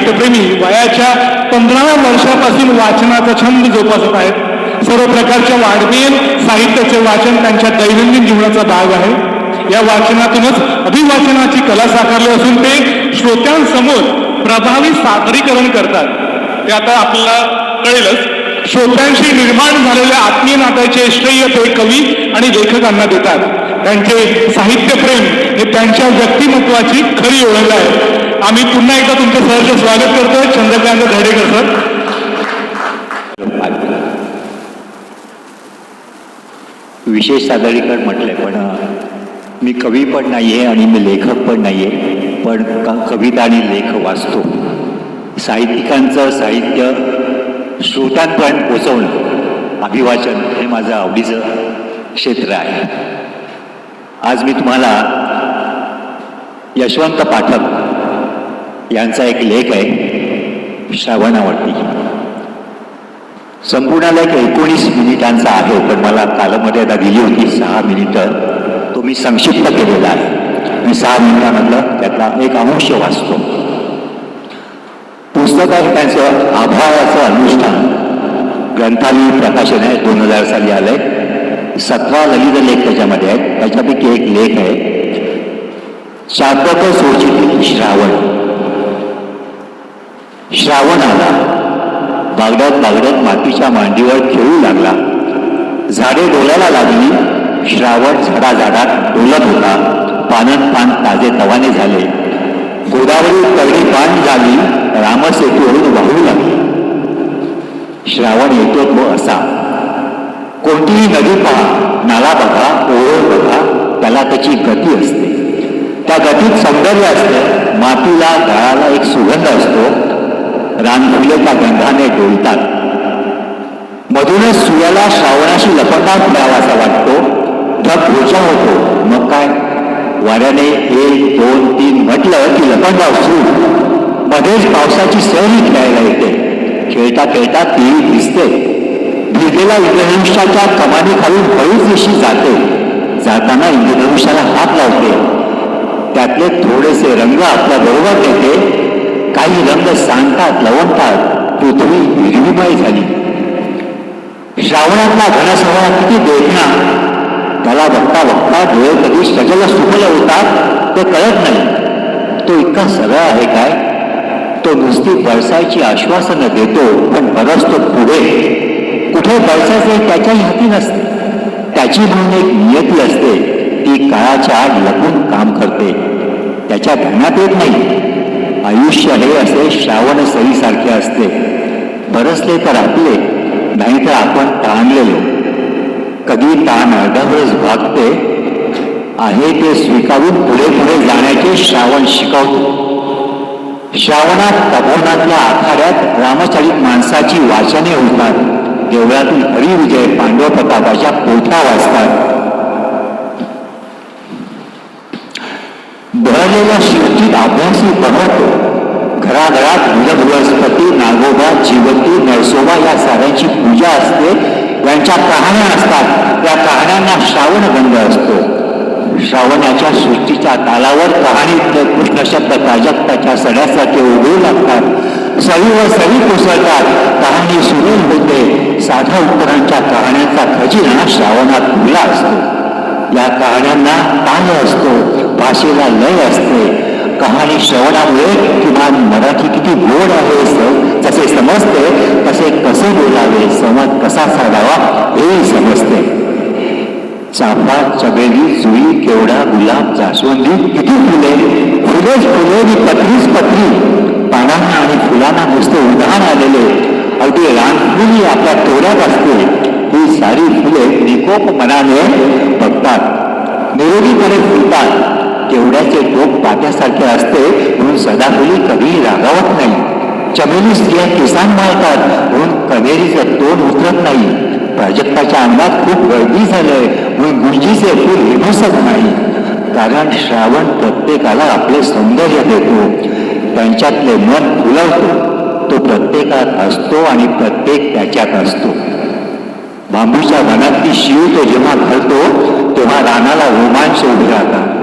साहित्यप्रेमी वयाच्या पंधराव्या वर्षापासून वाचनाचा छंद जोपासत आहेत. सर्व प्रकारच्या वाङ्मयीन साहित्याचे वाचन त्यांच्या दैनंदिन जीवनाचा भाग आहे. या वाचनातूनच अभिवाचनाची कला साकारली असून ते श्रोत्यांसमोर प्रभावी सादरीकरण करतात. ते आता आपल्याला कळेलच. श्रोत्यांशी निर्माण झालेल्या आत्मीय नात्याचे श्रेय ते कवी आणि लेखकांना देतात. त्यांचे साहित्यप्रेम हे त्यांच्या व्यक्तिमत्वाची खरी ओळख आहे. आम्ही पुन्हा एकदा तुमचं सहर्ष स्वागत करतोय. चंद्रकांत धडेकर सर. विशेष सादरीकरण म्हटलंय पण मी कवी पण नाही आहे आणि मी लेखक पण नाही आहे पण कविता आणि लेख वाचतो. साहित्यिकांचं साहित्य श्रोतांपर्यंत पोचवणं अभिवाचन हे माझं आवडीचं क्षेत्र आहे. आज मी तुम्हाला यशवंत पाठक यांचा एक लेख आहे श्रावणावरती. संपूर्ण लेख एकोणीस मिनिटांचा आहे पण मला कालमर्यादा दिली होती सहा मिनिटं. तो मी संक्षिप्त केलेला आहे. मी सहा मिनिटांमधलं त्यातला एक अंश वाचतो. पुस्तकात त्यांचं आभाळाचं अनुष्ठान ग्रंथालय प्रकाशन आहे दोन हजार साली आलंय. सतरा ललित लेख त्याच्यामध्ये आहेत. त्याच्यापैकी एक लेख आहे शांतता सोचित श्रावण. श्रावण आला बागडत बागडत मातीच्या मांडीवर खेळू लागला. झाडे डोलायला लागली. श्रावण झाडा झाडात डोलत होता. पानन पान ताजे तवाने झाले. गोदावरी तगडी पान झाली. रामसेतूवरून वाहू लागली. श्रावण येतो तो असा. कोणतीही नदी पहा नाला बघा ओळख बघा त्याला त्याची गती असते. त्या गतीत सौंदर्य असते. मातीला झाडाला एक सुगंध असतो. रानफुले गंधाने डोलतात. मधूनच सूर्याला श्रावणाशी लपंडाव मिळावासा वाटतो. ढग भोजा होतो. मग काय? वाऱ्याने एक दोन तीन म्हटलं की लपंडाव सुरू. मध्येच पावसाची सहली खेळायला येते. खेळता खेळता ती दिसते. भिजलेला इंद्रधनुष्याच्या कमानीखालून बळीच दिशी जाते. जाताना इंद्रधनुष्याला हात लावते. त्यातले थोडेसे रंग आपल्या बरोबर नेते. काही रंग सांगतात लवणतात पृथ्वी हिरवीमय झाली. श्रावणातला घनसभा किती देखना त्याला बघता बघता डोळे कधी सजल सुफल होतात ते कळत नाही. तो इतका सरळ आहे काय? तो नुसती बरसायची आश्वासनं देतो पण बरसतो पुढे. कुठे बरसायचे त्याच्याही हाती नसते. त्याची म्हणून एक नियती असते ती काळाच्या आड लपून काम करते. त्याच्या ध्यानात येत नाही. आयुष्य हे असे श्रावण सरीसारखे असते. बरसले तर आपले नाहीतर आपण ताणलेलो. कधी ताण अर्धावरच भागते. आहे ते स्वीकारून पुढे पुढे जाण्याचे श्रावण शिकवतो. श्रावणात तपोवनातल्या आखाड्यात रामचरित माणसाची वाचने होतात. देवळातून हरिविजय पांडव प्रतापाच्या पोथ्या वाचतात. बहरलेल्या सृष्टीत अभ्यासी बनवतो घराघरात म्हणजे बृहस्पती नागोबा जीवती नरसोबा या साऱ्यांची पूजा असते. यांच्या कहाण्या असतात. त्या कहाण्यांना श्रावण गंध असतो. श्रावणाच्या सृष्टीच्या तालावर कहाणीतले कृष्ण शब्द प्राजक्ताच्या सड्यासारखे उभे लागतात. सरी व सरी कोसळतात. कहाणी सुरेल होते. साधा उत्तरांच्या कहाण्यांचा खजिना श्रावणात खुला असतो. या कहाण्यांना ताल असतो. भाषेला लय असते. कहाणी श्रवणामुळे किमान मराठी किती गोड आहे जसे समजते, तसे कसे बोलावे, संवाद कसा साधावा हेही समजते. चाफा चबेली जुई, केवडा, गुलाब, जास्वंदी, किती फुले फुलेच फुले पत्रीच पत्री. पानांना आणि फुलांना नुसते उधाण आलेले. अगदी रानफुली आपल्या तोड्यात असते. ही सारी फुले निकोप मनाने बघतात. निरोगीपणे फुलतात. केवड्याचे टोक पाट्यासारखे असते म्हणून सदाफुली कधीही रागावत नाही. चमेली स्त्रिया किसान मारतात म्हणून कनेरीचं तोंड उतरत नाही. प्राजक्ताच्या अंगात खूप गर्दी झालंय म्हणून गुंजीचे फूल हिमसत नाही. कारण श्रावण प्रत्येकाला आपले सौंदर्य देतो. त्यांच्यातले मन फुलवतो. तो प्रत्येकात असतो आणि प्रत्येक त्याच्यात असतो. बांबूच्या वनातली शिव तो जेव्हा घालतो तेव्हा रानाला रोमांच उभे राहतात.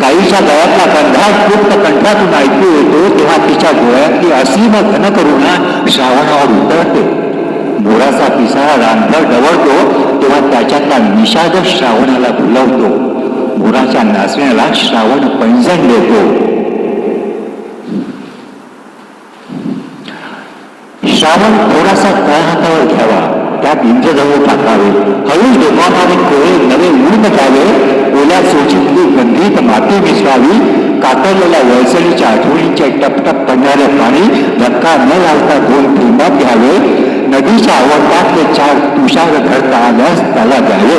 गाईच्या गळ्यातला गंधात गुप्त कंठातून ऐकू येतो तेव्हा तिच्या डोळ्यातली असीम घन करुणा श्रावणावर उतरते. मोराचा पिसारा रानभर डवळतो तेव्हा त्याच्यातला निषाद श्रावणाला भुलवतो. मोराच्या नाचण्याला श्रावण पैंजण देतो. श्रावण थोडासा तळहातावर घ्यावा. त्यात इंद्रजवळ टाकावे. हळूच डोकावणारे कोळे नवे ऊन घ्यावे ओल्या सोचीतली गंधीत माती मिसळावी. कातरलेल्या वळसणीच्या आठवणींचे टपटप पडणारे पाणी धक्का न लावता दोन थेंबात घ्यावे. नदीच्या आवडतातले चार तुषार घडता आल्यास त्याला द्यावे.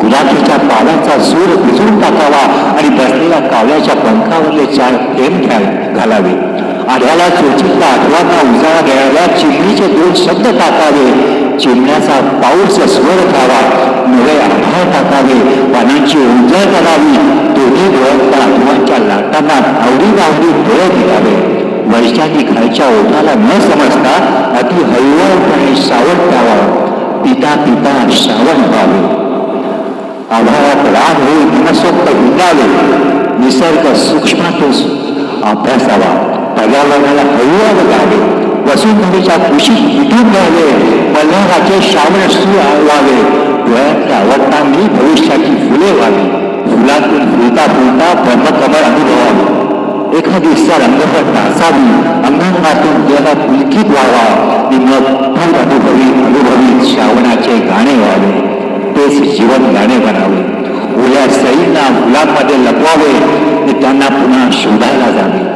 गुलाबीच्या पाण्याचा सूर भिजून टाकावा आणि बसलेल्या कावल्याच्या पंखावरले चार थेंब घ्या घालावे. आढ्याला चोचीतला आठवाचा उजाळा द्यायला चिमणीचे दोन शब्द टाकावे. चिमण्याचा पाऊस स्वर घ्यावा नवे आभाळ टाकावे. पाण्याची उंजळ करावी. दोन्ही डोळ्यातल्या आठवांच्या लाटांना आवडी गावडी डोळे दिलावे. वर्षांनी खालच्या ओठाला न समजता अति हळूवारपणे श्रावण प्यावा पिता पिता श्रावण व्हावे. आभाळात राग होऊन मनसोक्त हिंडावे निसर्ग सूक्ष्मातून अभ्यासावा. पर्यावरणाला हळूहळू गावे वसुंधरीच्या कुशीत मिटून घ्यावे मल्हाराचे श्रावण सूर आळवावे डोळ्यांच्या आवडतांनी भविष्याची फुले व्हावी. फुलातून फुलता फुलता ब्रह्मकमळ अनुभवावे. एखादी सर अंगपट असावी अंगणातून देह पुलकीत व्हावा. आणि मग फुल अनुभवी अनुभवी श्रावणाचे गाणे व्हावे. तेच जीवन गाणे बनावे. ओल्या सईंना मुलांमध्ये लपवावे. आणि त्यांना पुन्हा शोधायला जावे.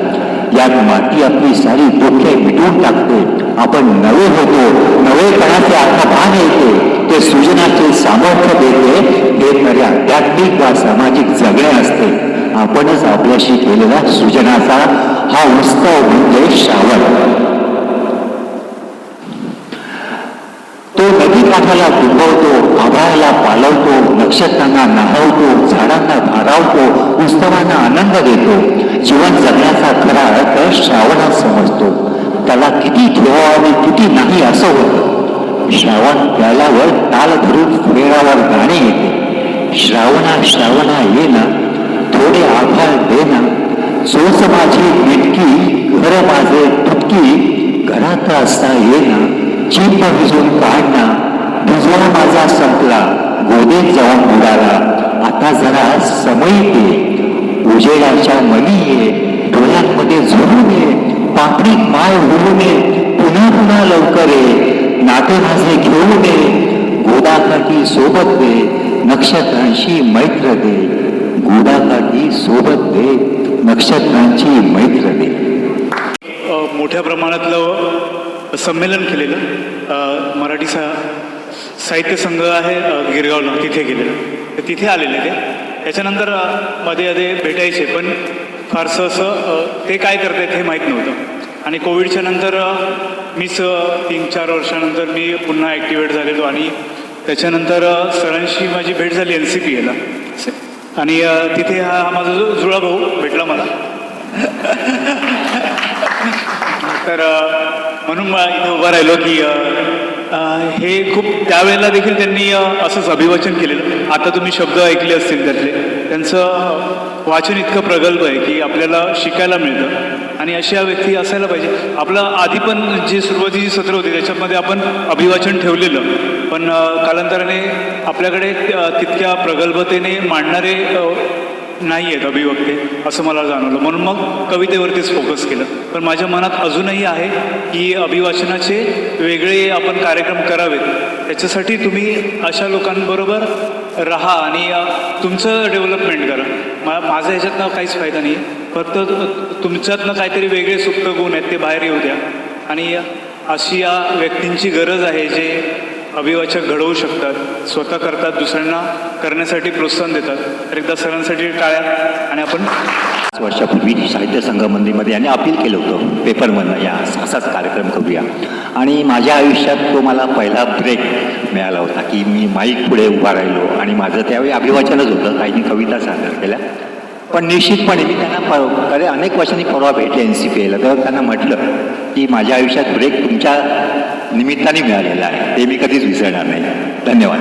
यात माती आपली सारी दुःखे मिटवून टाकते आपण नवे होतो नवेपणाचे आत्मभान येते. ते सृजनाचे सामर्थ्य देते हे खरे आध्यात्मिक वा सामाजिक जगणे असते. आपणच आपल्याशी केलेला सृजनाचा हा उत्सव म्हणजे श्रावण. तो नदी काठाला डुंबवतो आभाळाला पालवतो नक्षत्रांना नाहवतो झाडांना भारावतो उत्सवांना आनंद देतो. जीवन जगण्याचा खरा अर्थ श्रावणात समजतो त्याला किती ठेवावा आणि किती नाही असं होतं. श्रावण प्याल्यावर ताल धरून फुरेरावर गाणे येते. श्रावणा श्रावणा येणं थोडे आभार देणं ना सोस माझी मिटकी घर माझे तुटकी घरात असता येणं ना चिंप भिजून काढणं भिजवा माझा संपला गोदेत जाऊन बुडाला. आता जरा समय ते उजेडाच्या मनी पापडीत होऊ नये. पुन्हा पुन्हा लवकर ये. नाते माझे घेऊ दे गोदाकाठी सोबत दे. नक्षत्रांशी मैत्र दे. गोदाकाठी सोबत दे. नक्षत्रांची मैत्र दे. मोठ्या प्रमाणातलं संमेलन केलेलं. मराठीचा मराठी सा साहित्य संघ आहे गिरगावला तिथे गेलेलं. तर तिथे आलेले ते. त्याच्यानंतरमध्ये मध्ये भेटायचे. पण फारसं असं ते काय करतात हे माहीत नव्हतं. आणि कोविडच्या नंतर मीच तीन चार वर्षानंतर मी पुन्हा ॲक्टिवेट झालेलो आणि त्याच्यानंतर सरांशी माझी भेट झाली एन सी पी एला आणि तिथे हा हा माझा जो जुळा भाऊ भेटला मला. तर म्हणून मग इथे उभं राहिलो की हे खूप त्यावेळेला देखील त्यांनी असंच अभिवाचन केलेलं. आता तुम्ही शब्द ऐकले असतील त्यातले. त्यांचं वाचन इतकं प्रगल्भ आहे की आपल्याला शिकायला मिळतं. आणि अशा व्यक्ती असायला पाहिजे. आपलं आधी पण जे सुरुवातीची सत्र होती त्याच्यामध्ये आपण अभिवाचन ठेवलेलं. पण कालांतराने आपल्याकडे तितक्या प्रगल्भतेने मांडणारे नाही आहेत अभिवक्ते असं मला जाणवलं. म्हणून मग कवितेवरतीच फोकस केलं. पण माझ्या मनात अजूनही आहे की अभिवाचनाचे वेगळे आपण कार्यक्रम करावेत. त्याच्यासाठी तुम्ही अशा लोकांबरोबर राहा आणि तुमचं डेव्हलपमेंट करा. मा माझा ह्याच्यातनं काहीच फायदा नाही फक्त तुमच्यातनं काहीतरी वेगळे सुप्त गुण आहेत ते बाहेर येऊ द्या. आणि अशी या व्यक्तींची गरज आहे जे अभिवाचक घडवू शकतात स्वतः करतात दुसऱ्यांना करण्यासाठी प्रोत्साहन देतात. तर एकदा सरांसाठी टाळ्या आणि आपण पाच वर्षापूर्वी साहित्य संघमंदिरमध्ये यांनी अपील केलं होतं पेपरमधनं या असाच कार्यक्रम करूया. आणि माझ्या आयुष्यात तो मला पहिला ब्रेक मिळाला होता की मी माईक पुढे उभा राहिलो आणि माझं त्यावेळी अभिवाचनच होतं काहींनी कविता सादर केल्या. पण निश्चितपणे मी त्यांना पर अरे अनेक वर्षांनी परवा भेटले एन सी पी एला तर त्यांना म्हटलं की माझ्या आयुष्यात ब्रेक तुमच्या निमित्ताने मिळालेला आहे. ते मी कधीच विसरणार नाही. धन्यवाद.